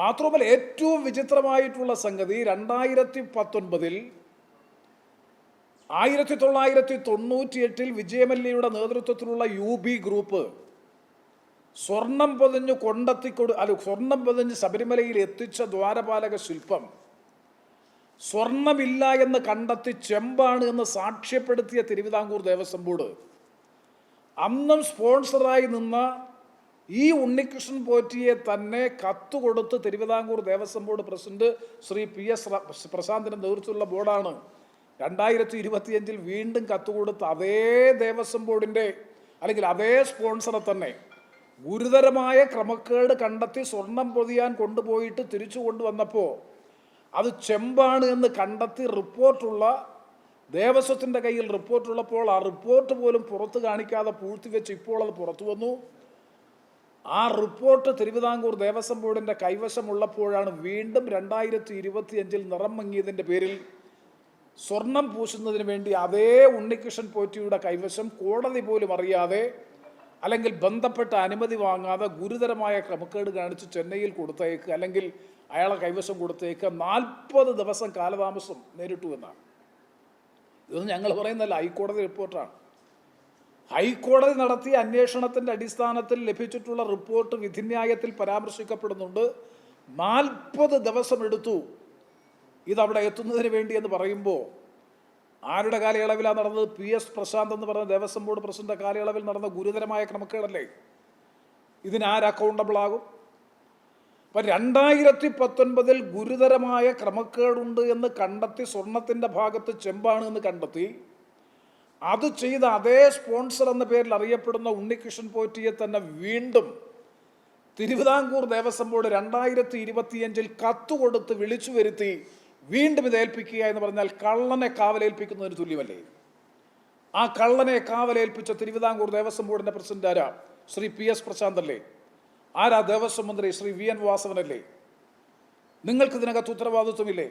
മാത്രമല്ല ഏറ്റവും വിചിത്രമായിട്ടുള്ള സംഗതി രണ്ടായിരത്തി പത്തൊൻപതിൽ ആയിരത്തി തൊള്ളായിരത്തി തൊണ്ണൂറ്റിയെട്ടിൽ വിജയമല്യയുടെ നേതൃത്വത്തിലുള്ള യു ബി ഗ്രൂപ്പ് സ്വർണം പൊതിഞ്ഞ് കൊണ്ടെത്തിക്കൊടു അല്ല സ്വർണം പൊതിഞ്ഞ് ശബരിമലയിൽ എത്തിച്ച ദ്വാരപാലക ശില്പം സ്വർണമില്ല എന്ന് കണ്ടെത്തി ചെമ്പാണ് എന്ന് സാക്ഷ്യപ്പെടുത്തിയ തിരുവിതാംകൂർ ദേവസ്വം ബോർഡ്. അന്നും സ്പോൺസറായി നിന്ന ഈ ഉണ്ണികൃഷ്ണൻ പോറ്റിയെ തന്നെ കത്ത് കൊടുത്ത് Thiruvithamkoor Devaswom board president Shri P S പ്രശാന്തിന്റെ നേതൃത്വത്തിലുള്ള ബോർഡാണ്. രണ്ടായിരത്തി ഇരുപത്തിയഞ്ചിൽ വീണ്ടും കത്ത് കൊടുത്ത് അതേ ദേവസ്വം ബോർഡിന്റെ അല്ലെങ്കിൽ അതേ സ്പോൺസറെ തന്നെ ഗുരുതരമായ ക്രമക്കേട് കണ്ടെത്തി സ്വർണം പൊതിയാൻ കൊണ്ടുപോയിട്ട് തിരിച്ചു കൊണ്ടുവന്നപ്പോൾ അത് ചെമ്പാണ് എന്ന് കണ്ടെത്തി റിപ്പോർട്ടുള്ള ദേവസ്വത്തിന്റെ കയ്യിൽ റിപ്പോർട്ടുള്ളപ്പോൾ ആ റിപ്പോർട്ട് പോലും പുറത്ത് കാണിക്കാതെ പൂഴ്ത്തിവെച്ച് ഇപ്പോൾ അത് പുറത്തു വന്നു. ആ റിപ്പോർട്ട് തിരുവിതാംകൂർ ദേവസ്വം ബോർഡിന്റെ കൈവശമുള്ളപ്പോഴാണ് വീണ്ടും രണ്ടായിരത്തി ഇരുപത്തി അഞ്ചിൽ നിറം മങ്ങിയതിന്റെ പേരിൽ സ്വർണം പൂശുന്നതിന് വേണ്ടി അതേ ഉണ്ണികൃഷ്ണൻ പോറ്റിയുടെ കൈവശം കോടതി പോലും അറിയാതെ അല്ലെങ്കിൽ ബന്ധപ്പെട്ട അനുമതി വാങ്ങാതെ ഗുരുതരമായ ക്രമക്കേട് കാണിച്ച് ചെന്നൈയിൽ കൊടുത്തേക്ക് അല്ലെങ്കിൽ അയാളെ കൈവശം കൊടുത്തേക്ക് നാൽപ്പത് ദിവസം കാലതാമസം നേരിട്ടു എന്നാണ്. ഇതൊന്നും ഞങ്ങൾ പറയുന്നതല്ല ഹൈക്കോടതി റിപ്പോർട്ടാണ്. ഹൈക്കോടതി നടത്തിയ അന്വേഷണത്തിന്റെ അടിസ്ഥാനത്തിൽ ലഭിച്ചിട്ടുള്ള റിപ്പോർട്ട് വിധിന്യായത്തിൽ പരാമർശിക്കപ്പെടുന്നുണ്ട്. നാൽപ്പത് ദിവസം എടുത്തു ഇതവിടെ എത്തുന്നതിന് വേണ്ടി എന്ന് പറയുമ്പോൾ ആരുടെ കാലയളവിലാണ് നടന്നത്? പി എസ് പ്രശാന്ത് എന്ന് പറഞ്ഞ ദേവസ്വം ബോർഡ് പ്രസിഡന്റ് കാലയളവിൽ നടന്ന ഗുരുതരമായ ക്രമക്കേടല്ലേ? ഇതിനാര് അക്കൗണ്ടബിൾ ആകും? അപ്പം രണ്ടായിരത്തി പത്തൊൻപതിൽ ഗുരുതരമായ ക്രമക്കേടുണ്ട് എന്ന് കണ്ടെത്തി സ്വർണത്തിന്റെ ഭാഗത്ത് ചെമ്പാണ് എന്ന് കണ്ടെത്തി. അത് ചെയ്ത അതേ സ്പോൺസർ എന്ന പേരിൽ അറിയപ്പെടുന്ന ഉണ്ണികൃഷ്ണൻ പോറ്റിയെ തന്നെ വീണ്ടും തിരുവിതാംകൂർ ദേവസ്വം ബോർഡ് രണ്ടായിരത്തി ഇരുപത്തിയഞ്ചിൽ കത്ത് കൊടുത്ത് വിളിച്ചു വരുത്തി വീണ്ടും ഇത് ഏൽപ്പിക്കുക എന്ന് പറഞ്ഞാൽ കള്ളനെ കാവലേൽപ്പിക്കുന്നതിന് തുല്യമല്ലേ? ആ കള്ളനെ കാവലേൽപ്പിച്ച തിരുവിതാംകൂർ ദേവസ്വം ബോർഡിന്റെ പ്രസിഡന്റ് ആരാ? ശ്രീ പി എസ് പ്രശാന്ത് അല്ലേ ആരാ ദേവസ്വം മന്ത്രി? ശ്രീ വി എൻ വാസവനല്ലേ. നിങ്ങൾക്ക് ഇതിനകത്ത് ഉത്തരവാദിത്വമില്ലേ?